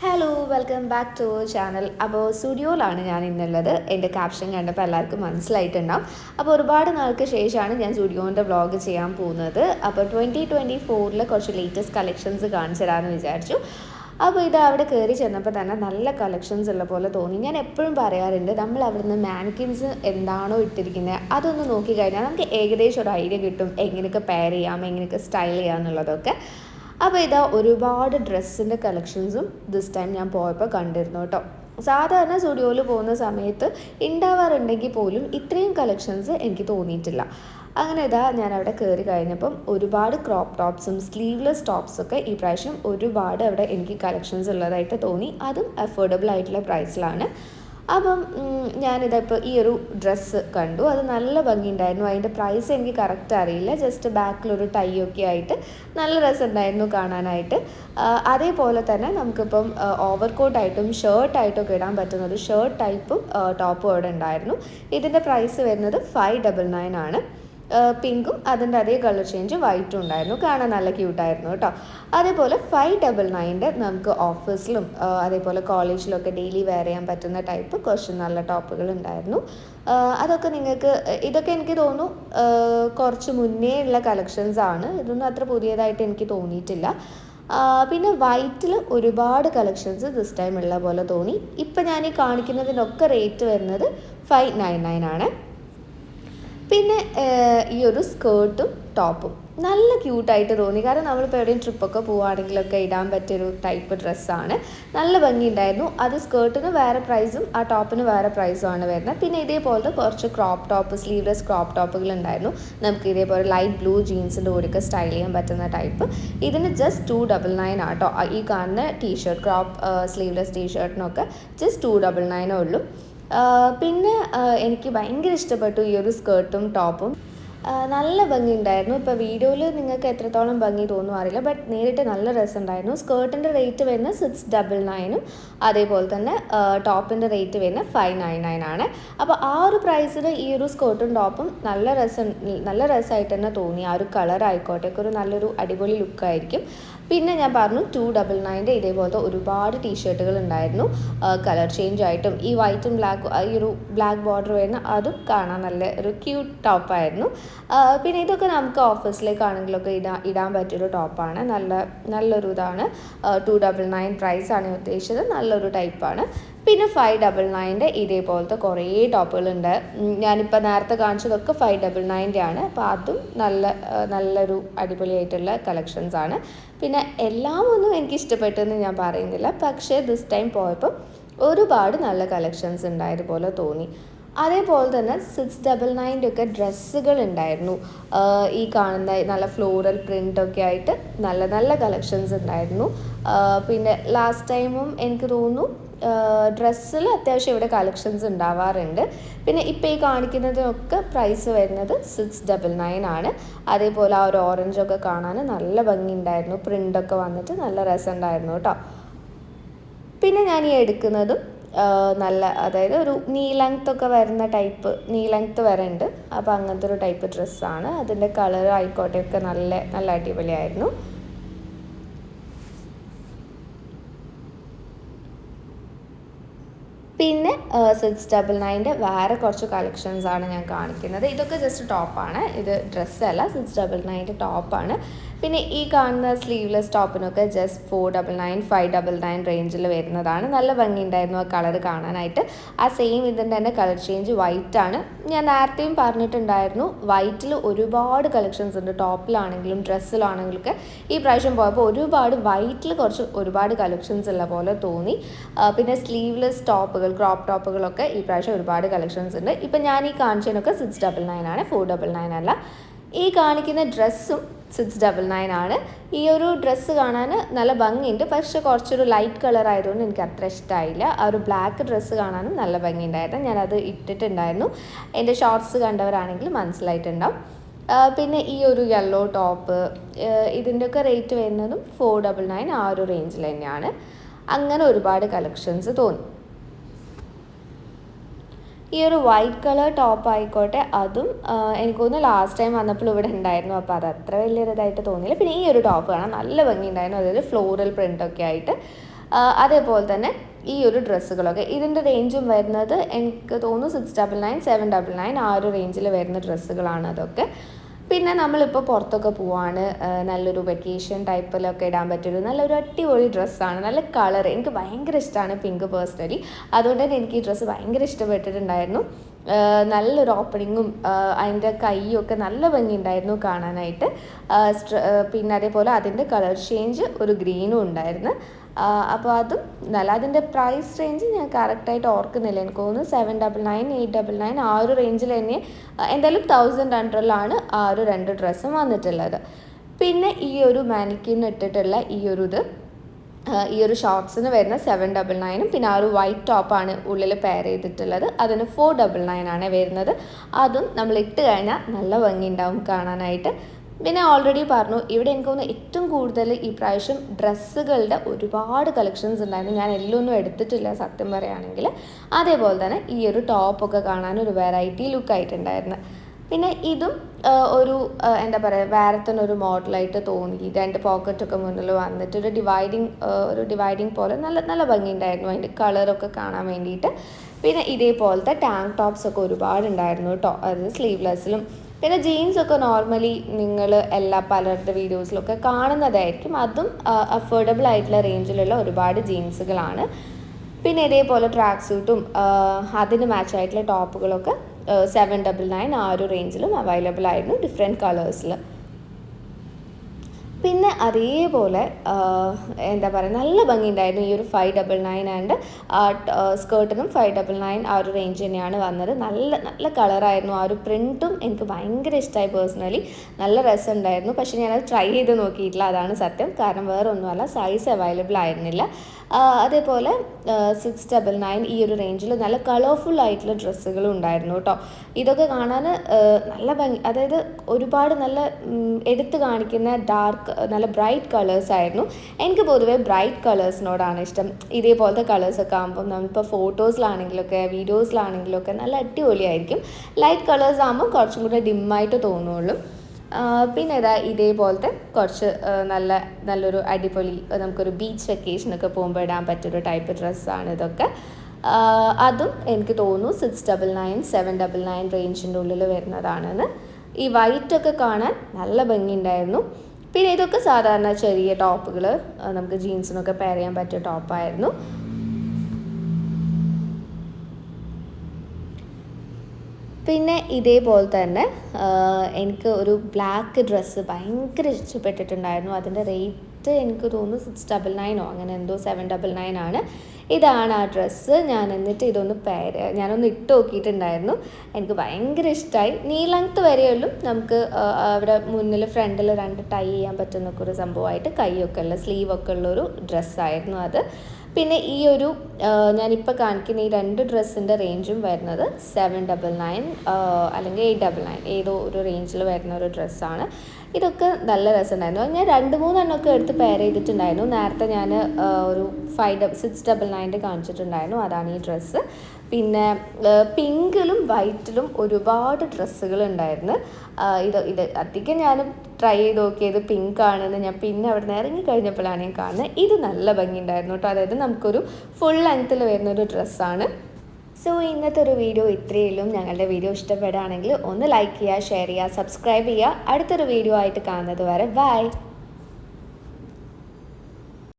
Hello welcome back to channel അപ്പോൾ സ്റ്റുഡിയോയിലാണ് ഞാൻ ഇന്നുള്ളത്. എന്റെ ക്യാപ്ഷൻ കണ്ടപ്പോൾ എല്ലാവർക്കും മനസ്സിലായിട്ടുണ്ടാവും. അപ്പോൾ ഒരുപാട് നാൾക്ക് ശേഷമാണ് ഞാൻ സ്റ്റുഡിയോന്റെ വ്ളോഗ് ചെയ്യാൻ പോകുന്നത്. അപ്പോൾ ട്വന്റി ട്വന്റി ഫോറിൽ കുറച്ച് ലേറ്റസ്റ്റ് കളക്ഷൻസ് കാണിച്ചു തരാമെന്ന് വിചാരിച്ചു. അപ്പോൾ ഇത് അവിടെ കയറി ചെന്നപ്പോൾ തന്നെ നല്ല കളക്ഷൻസ് ഉള്ള പോലെ തോന്നി. ഞാൻ എപ്പോഴും പറയാറുണ്ട് നമ്മൾ അവിടുന്ന് മാനിക്കിൻസ് എന്താണോ ഇട്ടിരിക്കുന്നത് അതൊന്ന് നോക്കിക്കഴിഞ്ഞാൽ നമുക്ക് ഏകദേശം ഒരു ഐഡിയ കിട്ടും. എങ്ങനെയൊക്കെ പെയർ ചെയ്യാം എങ്ങനെയൊക്കെ സ്റ്റൈൽ ചെയ്യാം എന്നുള്ളതൊക്കെ. അപ്പോൾ ഇതാ ഒരുപാട് ഡ്രസ്സിന്റെ കളക്ഷൻസും ദിസ് ടൈം ഞാൻ പോയപ്പോൾ കണ്ടിരുന്നു കേട്ടോ. സാധാരണ സ്റ്റുഡിയോയിൽ പോകുന്ന സമയത്ത് ഉണ്ടാവാറുണ്ടെങ്കിൽ പോലും ഇത്രയും കളക്ഷൻസ് എനിക്ക് തോന്നിയിട്ടില്ല. അങ്ങനെ ഇതാ ഞാൻ അവിടെ കയറി കഴിഞ്ഞപ്പം ഒരുപാട് ക്രോപ്പ് ടോപ്സും സ്ലീവ്ലെസ് ടോപ്സൊക്കെ ഈ പ്രാവശ്യം ഒരുപാട് അവിടെ എനിക്ക് കളക്ഷൻസ് ഉള്ളതായിട്ട് തോന്നി. അതും അഫോർഡബിൾ ആയിട്ടുള്ള പ്രൈസിലാണ് അപ്പം ഞാനിതിപ്പോൾ ഈ ഒരു ഡ്രസ്സ് കണ്ടു. അത് നല്ല ഭംഗിയുണ്ടായിരുന്നു. അതിന്റെ പ്രൈസ് എനിക്ക് കറക്റ്റ് അറിയില്ല. ജസ്റ്റ് ബാക്കിലൊരു ടൈ ഒക്കെ ആയിട്ട് നല്ല രസമുണ്ടായിരുന്നു കാണാനായിട്ട്. അതേപോലെ തന്നെ നമുക്കിപ്പം ഓവർ കോട്ടായിട്ടും ഷർട്ടായിട്ടും ഒക്കെ ഇടാൻ പറ്റുന്ന ഒരു ഷർട്ട് ടൈപ്പും ടോപ്പും അവിടെ ഉണ്ടായിരുന്നു. ഇതിന്റെ പ്രൈസ് വരുന്നത് ഫൈവ് ഡബിൾ നയൻ ആണ്. പിങ്കും അതിന്റെ അതേ കളർ ചേഞ്ച് വൈറ്റും ഉണ്ടായിരുന്നു. കാണാൻ നല്ല ക്യൂട്ടായിരുന്നു കേട്ടോ. അതേപോലെ ഫൈവ് ഡബിൾ നയന്റെ നമുക്ക് ഓഫീസിലും അതേപോലെ കോളേജിലൊക്കെ ഡെയിലി വെയർ ചെയ്യാൻ പറ്റുന്ന ടൈപ്പ് കുറച്ച് നല്ല ടോപ്പുകൾ ഉണ്ടായിരുന്നു. അതൊക്കെ നിങ്ങൾക്ക് ഇതൊക്കെ എനിക്ക് തോന്നുന്നു കുറച്ച് മുന്നേ ഉള്ള കളക്ഷൻസ് ആണ്. ഇതൊന്നും അത്ര പുതിയതായിട്ട് എനിക്ക് തോന്നിയിട്ടില്ല. പിന്നെ വൈറ്റിൽ ഒരുപാട് കളക്ഷൻസ് ദിസ് ടൈം ഉള്ള പോലെ തോന്നി. ഇപ്പം ഞാൻ ഈ കാണിക്കുന്നതിനൊക്കെ റേറ്റ് വരുന്നത് ഫൈവ് നയൻ നയൻ ആണ്. പിന്നെ ഈ ഒരു സ്കേർട്ടും ടോപ്പും. നല്ല ക്യൂട്ടായിട്ട് തോന്നി. കാരണം നമ്മളിപ്പോൾ എവിടെയും ട്രിപ്പൊക്കെ പോവുകയാണെങ്കിലൊക്കെ ഇടാൻ പറ്റിയൊരു ടൈപ്പ് ഡ്രസ്സാണ്. നല്ല ഭംഗിയുണ്ടായിരുന്നു. അത് സ്കേർട്ടിന് വേറെ പ്രൈസും ആ ടോപ്പിന് വേറെ പ്രൈസും ആണ് വരുന്നത്. പിന്നെ ഇതേപോലത്തെ കുറച്ച് ക്രോപ്പ് ടോപ്പ് സ്ലീവ്ലെസ് ക്രോപ്പ് ടോപ്പുകൾ ഉണ്ടായിരുന്നു നമുക്ക് ഇതേപോലെ ലൈറ്റ് ബ്ലൂ ജീൻസിന്റെ കൂടെയൊക്കെ സ്റ്റൈൽ ചെയ്യാൻ പറ്റുന്ന ടൈപ്പ്. ഇതിന് ജസ്റ്റ് ടു ഡബിൾ നയൻ ആട്ടോ ഈ കാണുന്ന ടീഷർട്ട് ക്രോപ്പ് സ്ലീവ്ലെസ് ടീഷർട്ടിനൊക്കെ ജസ്റ്റ് ടു ഡബിൾ നയനേ ഉള്ളൂ. പിന്നെ എനിക്ക് ഭയങ്കര ഇഷ്ടപ്പെട്ടു ഈ ഒരു സ്കേർട്ടും ടോപ്പും. നല്ല ഭംഗി ഉണ്ടായിരുന്നു ഇപ്പോൾ വീഡിയോയിൽ നിങ്ങൾക്ക് എത്രത്തോളം ഭംഗി തോന്നും അറിയില്ല ബട്ട് നേരിട്ട് നല്ല രസമുണ്ടായിരുന്നു. സ്കേർട്ടിന്റെ റേറ്റ് വരുന്നത് സിക്സ് ഡബിൾ നയനും അതേപോലെ തന്നെ ടോപ്പിന്റെ റേറ്റ് വരുന്നത് ഫൈവ് നയൻ നയൻ ആണ്. അപ്പോൾ ആ ഒരു പ്രൈസിൽ ഈ ഒരു സ്കേർട്ടും ടോപ്പും നല്ല രസം നല്ല രസമായിട്ട് തന്നെ തോന്നി. ആ ഒരു കളർ ആയിക്കോട്ടെ ഒരു നല്ലൊരു അടിപൊളി ലുക്കായിരിക്കും. പിന്നെ ഞാൻ പറഞ്ഞു ടു ഡബിൾ നയന്റെ ഇതേപോലത്തെ ഒരുപാട് ടീഷർട്ടുകൾ ഉണ്ടായിരുന്നു. കളർ ചേഞ്ച് ആയിട്ടും ഈ വൈറ്റും ബ്ലാക്ക് ഈ ഒരു ബ്ലാക്ക് ബോർഡർ വരുന്ന അതും കാണാൻ നല്ല ഒരു ക്യൂട്ട് ടോപ്പായിരുന്നു പിന്നെ ഇതൊക്കെ നമുക്ക് ഓഫീസിലേക്കാണെങ്കിലൊക്കെ ഇടാൻ ഇടാൻ പറ്റിയൊരു ടോപ്പാണ് നല്ല നല്ലൊരു ഇതാണ്. ടു ഡബിൾ നയൻ പ്രൈസാണ് ഉദ്ദേശിച്ചത്. നല്ലൊരു ടൈപ്പാണ് പിന്നെ ഫൈവ് ഡബിൾ നയന്റെ ഇതേപോലത്തെ കുറേ ടോപ്പുകളുണ്ട്. ഞാനിപ്പോൾ നേരത്തെ കാണിച്ചതൊക്കെ ഫൈവ് ഡബിൾ നയന്റെ ആണ്. അപ്പോൾ അതും നല്ല നല്ലൊരു അടിപൊളിയായിട്ടുള്ള കളക്ഷൻസ് ആണ്. പിന്നെ എല്ലാം ഒന്നും എനിക്ക് ഇഷ്ടപ്പെട്ടെന്ന് ഞാൻ പറയുന്നില്ല. പക്ഷേ ദിസ് ടൈം പോയപ്പോൾ ഒരുപാട് നല്ല കളക്ഷൻസ് ഉണ്ടായതുപോലെ തോന്നി. അതേപോലെ തന്നെ സിക്സ് ഡബിൾ നയന്റെ ഒക്കെ ഡ്രസ്സുകൾ ഉണ്ടായിരുന്നു. ഈ കാണുന്ന നല്ല ഫ്ലോറൽ പ്രിന്റൊക്കെ ആയിട്ട് നല്ല നല്ല കളക്ഷൻസ് ഉണ്ടായിരുന്നു. പിന്നെ ലാസ്റ്റ് ടൈമും എനിക്ക് തോന്നുന്നു ഡ്രസ്സിൽ അത്യാവശ്യം ഇവിടെ കളക്ഷൻസ് ഉണ്ടാവാറുണ്ട്. പിന്നെ ഇപ്പോൾ ഈ കാണിക്കുന്നതിനൊക്കെ പ്രൈസ് വരുന്നത് സിക്സ് ഡബിൾ നയൻ ആണ്. അതേപോലെ ആ ഒരു ഓറഞ്ചൊക്കെ കാണാൻ നല്ല ഭംഗിയുണ്ടായിരുന്നു. പ്രിന്റൊക്കെ വന്നിട്ട് നല്ല രസമുണ്ടായിരുന്നു കേട്ടോ. പിന്നെ ഞാൻ ഈ എടുക്കുന്നതും നല്ല അതായത് ഒരു നീ ലെങ്ത് ഒക്കെ വരുന്ന ടൈപ്പ് നീ ലെങ്ത് വരണ്ട് അപ്പോൾ അങ്ങനത്തെ ഒരു ടൈപ്പ് ഡ്രസ്സാണ് അതിന്റെ കളർ ആയിക്കോട്ടെ ഒക്കെ നല്ല നല്ല അടിപൊളിയായിരുന്നു. പിന്നെ സിക്സ് ഡബിൾ നയന്റെ വേറെ കുറച്ച് കളക്ഷൻസ് ആണ് ഞാൻ കാണിക്കുന്നത്. ഇതൊക്കെ ജസ്റ്റ് ടോപ്പാണ് ഇത് ഡ്രസ്സല്ല സിക്സ് ഡബിൾ നയന്റെ ടോപ്പാണ് പിന്നെ ഈ കാണുന്ന sleeveless ടോപ്പിനൊക്കെ just four double nine five double nine റേഞ്ചിൽ വരുന്നതാണ്. നല്ല ഭംഗിയുണ്ടായിരുന്നു ആ കളർ കാണാനായിട്ട്. ആ സെയിം ഇതിന്റെ തന്നെ കളർ ചേഞ്ച് വൈറ്റ് ആണ്. ഞാൻ നേരത്തെയും പറഞ്ഞിട്ടുണ്ടായിരുന്നു വൈറ്റിൽ ഒരുപാട് കളക്ഷൻസ് ഉണ്ട്. ടോപ്പിലാണെങ്കിലും ഡ്രസ്സിലാണെങ്കിലും ഒക്കെ ഈ പ്രാവശ്യം പോയപ്പോൾ ഒരുപാട് വൈറ്റിൽ കുറച്ച് ഒരുപാട് കളക്ഷൻസ് ഉള്ള പോലെ തോന്നി. പിന്നെ സ്ലീവ്ലെസ് ടോപ്പുകൾ ക്രോപ്പ് ടോപ്പുകളൊക്കെ ഈ പ്രാവശ്യം ഒരുപാട് കളക്ഷൻസ് ഉണ്ട്. ഇപ്പം ഞാൻ ഈ കാണിച്ചതിനൊക്കെ സിക്സ് ഡബിൾ നയൻ ആണ് ഫോർ ഡബിൾ നയൻ അല്ല. ഈ കാണിക്കുന്ന ഡ്രസ്സും സിക്സ് ഡബിൾ നയൻ ആണ്. ഈ ഒരു ഡ്രസ്സ് കാണാൻ നല്ല ഭംഗിയുണ്ട്. പക്ഷേ കുറച്ചൊരു ലൈറ്റ് കളർ ആയതുകൊണ്ട് എനിക്ക് അത്ര ഇഷ്ടമായില്ല ആ ഒരു ബ്ലാക്ക് ഡ്രസ്സ് കാണാനും നല്ല ഭംഗിയുണ്ടായിരുന്നു. ഞാനത് ഇട്ടിട്ടുണ്ടായിരുന്നു. എന്റെ ഷോർട്സ് കണ്ടവരാണെങ്കിൽ മനസ്സിലായിട്ടുണ്ടാവും. പിന്നെ ഈ ഒരു യെല്ലോ ടോപ്പ് ഇതിന്റെയൊക്കെ റേറ്റ് വരുന്നതും ഫോർ ഡബിൾ നയൻ ആ ഒരു റേഞ്ചിൽ തന്നെയാണ്. അങ്ങനെ ഒരുപാട് കളക്ഷൻസ് തോന്നി. ഈ ഒരു വൈറ്റ് കളർ ടോപ്പ് ആയിക്കോട്ടെ അതും എനിക്ക് തോന്നുന്നു ലാസ്റ്റ് ടൈം വന്നപ്പോൾ ഇവിടെ ഉണ്ടായിരുന്നു. അപ്പോൾ അത് അത്ര വലിയൊരിതായിട്ട് തോന്നിയില്ല. പിന്നെ ഈ ഒരു ടോപ്പ് കാണാൻ നല്ല ഭംഗി ഉണ്ടായിരുന്നു അതായത് ഫ്ലോറൽ പ്രിന്റൊക്കെ ആയിട്ട്. അതേപോലെ തന്നെ ഈ ഒരു ഡ്രസ്സുകളൊക്കെ. ഇതിന്റെ റേഞ്ചും വരുന്നത് എനിക്ക് തോന്നുന്നു six double nine seven double nine ആ ഒരു റേഞ്ചിൽ വരുന്ന ഡ്രസ്സുകളാണ് അതൊക്കെ. പിന്നെ നമ്മളിപ്പോൾ പുറത്തൊക്കെ പോവാണ്. നല്ലൊരു വെക്കേഷൻ ടൈപ്പിലൊക്കെ ഇടാൻ പറ്റൊരു നല്ലൊരു അടിപൊളി ഡ്രസ്സാണ് നല്ല കളർ എനിക്ക് ഭയങ്കര ഇഷ്ടമാണ് പിങ്ക് പേഴ്സണലി അതുകൊണ്ട് തന്നെ എനിക്ക് ഈ ഡ്രസ്സ് ഭയങ്കര ഇഷ്ടപ്പെട്ടിട്ടുണ്ടായിരുന്നു. നല്ലൊരു ഓപ്പണിങ്ങും അതിന്റെ കൈയും ഒക്കെ നല്ല ഭംഗിയുണ്ടായിരുന്നു കാണാനായിട്ട്. പിന്നെ അതേപോലെ അതിന്റെ കളർ ചേഞ്ച് ഒരു ഗ്രീനും ഉണ്ടായിരുന്നു. അപ്പോൾ അതും നല്ല. അതിന്റെ പ്രൈസ് റേഞ്ച് ഞാൻ കറക്റ്റായിട്ട് ഓർക്കുന്നില്ല. എനിക്ക് തോന്നുന്നു seven double nine eight double nine ആ ഒരു റേഞ്ചിൽ തന്നെ എന്തായാലും തൗസൻഡ് ഹൺഡ്രഡിലാണ് ആ ഒരു രണ്ട് ഡ്രസ്സും വന്നിട്ടുള്ളത്. പിന്നെ ഈ ഒരു മാനിക്കിന് ഇട്ടിട്ടുള്ള ഈ ഒരു ഇത് ഈ ഒരു ഷോർട്സിന് വരുന്ന സെവൻ ഡബിൾ നയനും പിന്നെ ആ ഒരു വൈറ്റ് ടോപ്പാണ് ഉള്ളിൽ പെയർ ചെയ്തിട്ടുള്ളത്. അതിന് ഫോർ ഡബിൾ നയൻ ആണ് വരുന്നത്. അതും നമ്മൾ ഇട്ട് കഴിഞ്ഞാൽ നല്ല ഭംഗി ഉണ്ടാവും കാണാനായിട്ട്. പിന്നെ ഓൾറെഡി പറഞ്ഞു ഇവിടെ എനിക്ക് തോന്നുന്നു ഏറ്റവും കൂടുതൽ ഈ പ്രാവശ്യം ഡ്രസ്സുകളുടെ ഒരുപാട് കളക്ഷൻസ് ഉണ്ടായിരുന്നു. ഞാൻ എല്ലാം ഒന്നും എടുത്തിട്ടില്ല സത്യം പറയുകയാണെങ്കിൽ. അതേപോലെ തന്നെ ഈ ഒരു ടോപ്പൊക്കെ കാണാൻ ഒരു വെറൈറ്റി ലുക്ക് ആയിട്ടുണ്ടായിരുന്നു. പിന്നെ ഇതും ഒരു എന്താ പറയുക വേറത്തന്നെ ഒരു മോഡലായിട്ട് തോന്നി. രണ്ട് പോക്കറ്റൊക്കെ മുന്നിൽ വന്നിട്ട് ഒരു ഡിവൈഡിങ് ഒരു ഡിവൈഡിങ് പോലെ നല്ല നല്ല ഭംഗിയുണ്ടായിരുന്നു. അതിന്റെ കളറൊക്കെ കാണാൻ വേണ്ടിയിട്ട്. പിന്നെ ഇതേപോലത്തെ ടാങ്ക് ടോപ്സ് ഒക്കെ ഒരുപാട് ഉണ്ടായിരുന്നു കേട്ടോ. അത് സ്ലീവ്ലെസ്സിലും പിന്നെ ജീൻസ് ഒക്കെ നോർമലി നിങ്ങൾ എല്ലാ പലരുടെ വീഡിയോസിലൊക്കെ കാണുന്നതായിരിക്കും. അതും അഫോർഡബിൾ ആയിട്ടുള്ള റേഞ്ചിലുള്ള ഒരുപാട് ജീൻസുകളാണ് പിന്നെ ഇതേപോലെ ട്രാക്ക് സൂട്ടും അതിന് മാച്ച് ആയിട്ടുള്ള ടോപ്പുകളൊക്കെ സെവൻ ഡബിൾ നയൻ ആ ഒരു റേഞ്ചിലും അവൈലബിൾ ആയിരുന്നു ഡിഫറെന്റ് കളേഴ്സിൽ പിന്നെ അതേപോലെ എന്താ പറയുക നല്ല ഭംഗിയുണ്ടായിരുന്നു ഈ ഒരു ഫൈവ് ഡബിൾ നയൻ ആൻഡ് സ്കേർട്ടിനും ഫൈവ് ഡബിൾ നയൻ ആ ഒരു റേഞ്ച് തന്നെയാണ് വന്നത്. നല്ല നല്ല കളറായിരുന്നു ആ ഒരു പ്രിന്റും എനിക്ക് ഭയങ്കര ഇഷ്ടമായി പേഴ്സണലി നല്ല രസമുണ്ടായിരുന്നു. പക്ഷേ ഞാനത് ട്രൈ ചെയ്ത് നോക്കിയിട്ടില്ല. അതാണ് സത്യം. കാരണം വേറെ ഒന്നുമല്ല സൈസ് അവൈലബിൾ ആയിരുന്നില്ല. അതേപോലെ സിക്സ് ഡബിൾ നയൻ ഈ ഒരു റേഞ്ചിൽ നല്ല കളർഫുൾ ആയിട്ടുള്ള ഡ്രസ്സുകളും ഉണ്ടായിരുന്നു കേട്ടോ. ഇതൊക്കെ കാണാൻ നല്ല ഭംഗി അതായത് ഒരുപാട് നല്ല എടുത്തു കാണിക്കുന്ന ഡാർക്ക് നല്ല ബ്രൈറ്റ് കളേഴ്സ് ആയിരുന്നു. എനിക്ക് പൊതുവെ ബ്രൈറ്റ് കളേഴ്സിനോടാണ് ഇഷ്ടം. ഇതേപോലത്തെ കളേഴ്സൊക്കെ ആകുമ്പോൾ നമ്മളിപ്പോൾ ഫോട്ടോസിലാണെങ്കിലൊക്കെ വീഡിയോസിലാണെങ്കിലൊക്കെ നല്ല അടിപൊളിയായിരിക്കും. ലൈറ്റ് കളേഴ്സ് ആകുമ്പോൾ കുറച്ചും കൂടെ ഡിമ്മായിട്ട് തോന്നുള്ളൂ. പിന്നെ ഇതാ ഇതേപോലത്തെ കുറച്ച് നല്ല നല്ലൊരു അടിപൊളി നമുക്കൊരു ബീച്ച് വെക്കേഷനൊക്കെ പോകുമ്പോൾ ഇടാൻ പറ്റൊരു ടൈപ്പ് ഡ്രസ്സാണ് ഇതൊക്കെ. അതും എനിക്ക് തോന്നുന്നു six double nine seven double nine റേഞ്ചിന്റെ ഉള്ളിൽ വരുന്നതാണെന്ന്. ഈ വൈറ്റൊക്കെ കാണാൻ നല്ല ഭംഗിയുണ്ടായിരുന്നു. പിന്നെ ഇതൊക്കെ സാധാരണ ചെറിയ ടോപ്പുകൾ നമുക്ക് ജീൻസിനൊക്കെ പെയർ ചെയ്യാൻ പറ്റിയ ടോപ്പായിരുന്നു പിന്നെ ഇതേപോലെ തന്നെ എനിക്ക് ഒരു ബ്ലാക്ക് ഡ്രസ്സ് ഭയങ്കര ഇഷ്ടപ്പെട്ടിട്ടുണ്ടായിരുന്നു. അതിന്റെ റേറ്റ് എനിക്ക് തോന്നുന്നു സിക്സ് ഡബിൾ നയനോ അങ്ങനെ എന്തോ സെവൻ ഡബിൾ നയൻ ആണ്. ഇതാണ് ആ ഡ്രസ്സ് ഞാൻ എന്നിട്ട് ഇതൊന്ന് പേര് ഞാനൊന്ന് ഇട്ട് നോക്കിയിട്ടുണ്ടായിരുന്നു. എനിക്ക് ഭയങ്കര ഇഷ്ടമായി നീ ലെങ്ത്ത് വരെയുള്ളൂ നമുക്ക് അവിടെ മുന്നിൽ ഫ്രണ്ടിൽ രണ്ട് ടൈ ചെയ്യാൻ പറ്റുന്നൊക്കെ ഒരു സംഭവമായിട്ട് കൈയൊക്കെ ഉള്ള സ്ലീവൊക്കെ ഉള്ളൊരു ഡ്രസ്സായിരുന്നു അത്. പിന്നെ ഈ ഒരു ഞാനിപ്പോൾ കാണിക്കുന്ന ഈ രണ്ട് ഡ്രസ്സിന്റെ റേഞ്ചും വരുന്നത് സെവൻ ഡബിൾ നയൻ അല്ലെങ്കിൽ എയ്റ്റ് ഡബിൾ നയൻ ഏതോ ഒരു റേഞ്ചിൽ വരുന്ന ഒരു ഡ്രസ്സാണ് ഇതൊക്കെ നല്ല രസമുണ്ടായിരുന്നു. ഞാൻ രണ്ട് മൂന്നെണ്ണമൊക്കെ എടുത്ത് പെയർ ചെയ്തിട്ടുണ്ടായിരുന്നു. നേരത്തെ ഞാൻ ഒരു ഫൈവ് ഡബ് സിക്സ് ഡബിൾ നയന്റെ കാണിച്ചിട്ടുണ്ടായിരുന്നു. അതാണ് ഈ ഡ്രസ്സ് പിന്നെ പിങ്കിലും വൈറ്റിലും ഒരുപാട് ഡ്രസ്സുകൾ ഉണ്ടായിരുന്നു. ഇത് ഇത് അധികം ഞാൻ ട്രൈ ചെയ്ത് നോക്കിയത് പിങ്ക് ആണെന്ന് ഞാൻ പിന്നെ അവിടെ നിന്ന് ഇറങ്ങി കഴിഞ്ഞപ്പോഴാണ് ഞാൻ കാണുന്നത്. ഇത് നല്ല ഭംഗി ഉണ്ടായിരുന്നു കേട്ടോ. അതായത് നമുക്കൊരു ഫുൾ ലെങ്ത്തിൽ വരുന്നൊരു ഡ്രസ്സാണ് സോ ഇന്നത്തെ ഒരു വീഡിയോ ഇത്രയേ ഉള്ളൂ. ഞങ്ങളുടെ വീഡിയോ ഇഷ്ടപ്പെടുകയാണെങ്കിൽ ഒന്ന് ലൈക്ക് ചെയ്യുക ഷെയർ ചെയ്യുക സബ്സ്ക്രൈബ് ചെയ്യുക. അടുത്തൊരു വീഡിയോ ആയിട്ട് കാണുന്നത് വരെ ബൈ